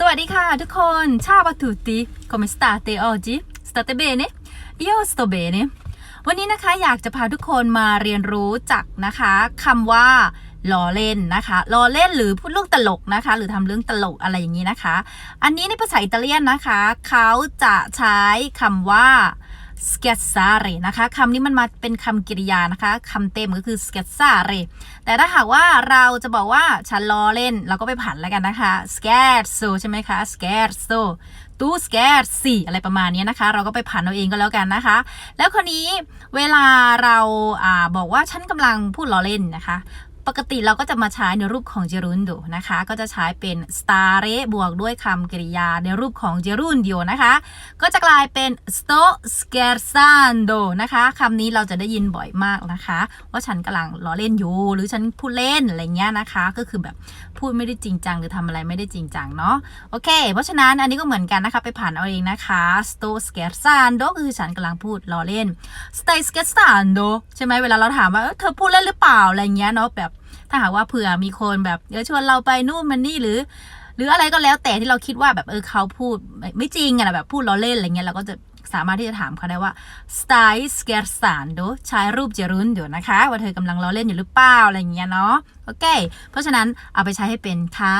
สวัสดีค่ะทุกคน Ciao a tutti come state oggi state bene io sto bene วันนี้นะคะอยากจะพาทุกคนมาเรียนรู้จักนะคะคำว่าล้อเล่นนะคะล้อเล่นหรือพูดเรื่องตลกนะคะ หรือทำเรื่องตลกอะไรอย่างนี้นะคะ อันนี้ในภาษาอิตาเลียนนะคะ เขาจะใช้คำว่า scherzare นะคะคำนี้มันมาเป็นคำกริยานะคะคำเต็มก็คือ scherzare แต่ถ้าหากว่าเราจะบอกว่าฉันล้อเล่น เราก็ไปผันแล้วกันนะคะ scherzo ใช่ไหมคะ scherzo ตู scherzi อะไรประมาณนี้นะคะ เราก็ไปผันเอาเองก็แล้วกันนะคะ แล้วคนนี้เวลาเราอาบอกว่าฉันกำลังพูดล้อเล่นนะคะ ปกติเราก็จะมาใช้ในรูปของ gerundio นะคะ ก็จะใช้เป็น stare บวกด้วยคำกริยาในรูปของ gerundio นะคะ ก็จะกลายเป็น sto scherzando นะคะคำนี้เราจะได้ยินบ่อยมากนะคะ ว่าฉันกำลังล้อเล่นอยู่ หรือฉันพูดเล่นอะไรเงี้ยนะคะ ก็คือแบบพูดไม่ได้จริงจังหรือทำอะไรไม่ได้จริงจังเนาะโอเค เพราะฉะนั้นอันนี้ก็เหมือนกันนะคะไปผ่านเอาเองนะคะ sto scherzando ก็คือฉันกำลังพูดล้อเล่น stai scherzando ใช่ไหมเวลาเราถามว่าเธอพูดเล่นหรือเปล่าอะไรเงี้ยเนาะแบบาหากว่าเผื่อมีคนแบบเรียกชวนเราไปนู่นมันนี่หรือ หรืออะไรก็แล้วแต่ที่เราคิดว่าแบบเออเขาพูดไม่จริงอะแบบพูดล้อเล่นอะไรเงี้ยเราก็จะสามารถที่จะถามเขาได้ว่า stai scherzando ใช้รูปเจรุนเดี๋ยวนะคะ ว่าเธอกำลังล้อเล่นอยู่หรือเปล่าอะไรเงี้ยเนาะ โอเค เพราะฉะนั้นเอาไปใช้ให้เป็นค่ะ